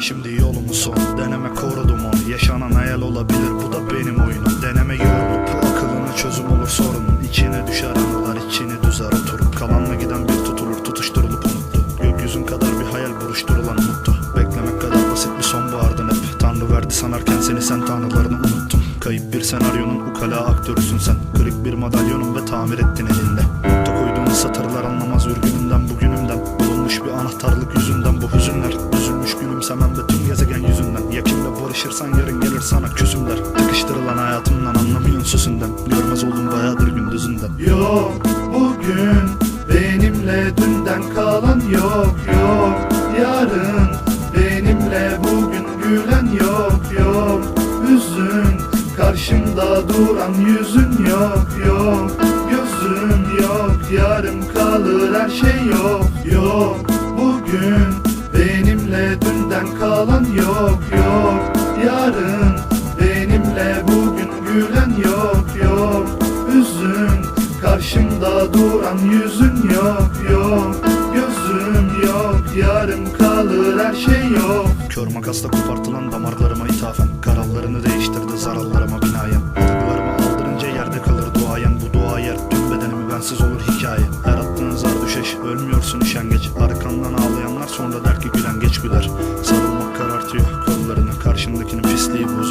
Şimdi yolumu son. Deneme korudum onu Yaşanan hayal olabilir. Bu da benim oyunum. Deneme yorulup akılına çözüm olur sorunun. İçine düşer anılar içini düzer oturup. Kalanla giden bir tutulur tutuşturulup unuttu. Gökyüzün kadar bir hayal buruşturulan umuttu Beklemek kadar basit bir sonbahardın hep. Tanrı verdi sanarken seni sen tanrılarını unuttun. Kayıp bir senaryonun ukala aktörüsün sen. Kırık bir madalyonun ve tamir ettin elinde. Nokta koyduğun satırlar anlamaz ürgünümden bugünümden. Bulunmuş bir anahtarlık yüzünden bu hüzünler kimle barışırsan yarın gelir sana küsümler Tıkıştırılan hayatımdan anlamıyorsun süsünden. Görmez oldum bayağıdır gündüzünden. Yok bugün benimle dünden kalan yok yok. Yarın benimle bugün gülen yok yok. Hüzün karşımda duran yüzün yok yok. Gözüm yok yarım kalır her şey yok yok. Bugün benimle dünden kalan yok yok. Hüzün karşımda duran yüzün yok yok. Gözüm yok yarım kalır her şey yok. Kör makasla kopartılan damarlarıma ithafen. Kararlarını değiştirdi zararlarıma binaen. Adımlarımı aldırınca yerde kalır duayen. Bu dua yer tüm bedenimi bensiz olur hikaye. Her attığın zar düşeş ölmüyorsun üşengeç. Arkandan ağlayanlar sonra der ki gülen geç güler. Sarılmak karartıyor kollarını. Karşındakinin pisliği bu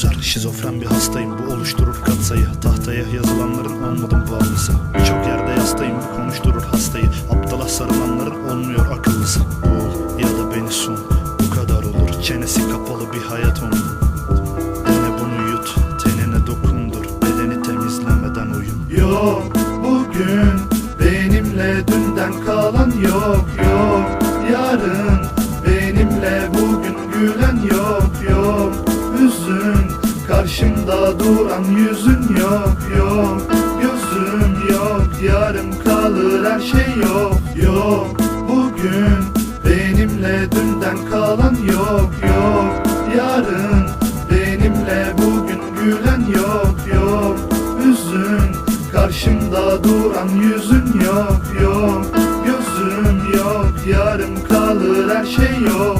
üzer Şizofren bir hastayım. Bu oluşturur katsayı. Tahtaya yazılanların olmadım bağımlısı Birçok yerde yastayım bu konuşturur hastayı. Aptala sarılanların olmuyor akıllısı. Bul ya da beni sun. Bu kadar olur. Çenesi kapalı bir hayat onun. Dene bunu yut tenine dokundur. Bedeni temizlemeden uyun Yok karşımda duran yüzün yok yok. Gözüm yok yarım kalır her şey yok yok. Bugün benimle dünden kalan yok yok. Yarın benimle bugün gülen yok yok. Hüzün karşımda duran yüzün yok yok. Gözüm yok yarım kalır her şey yok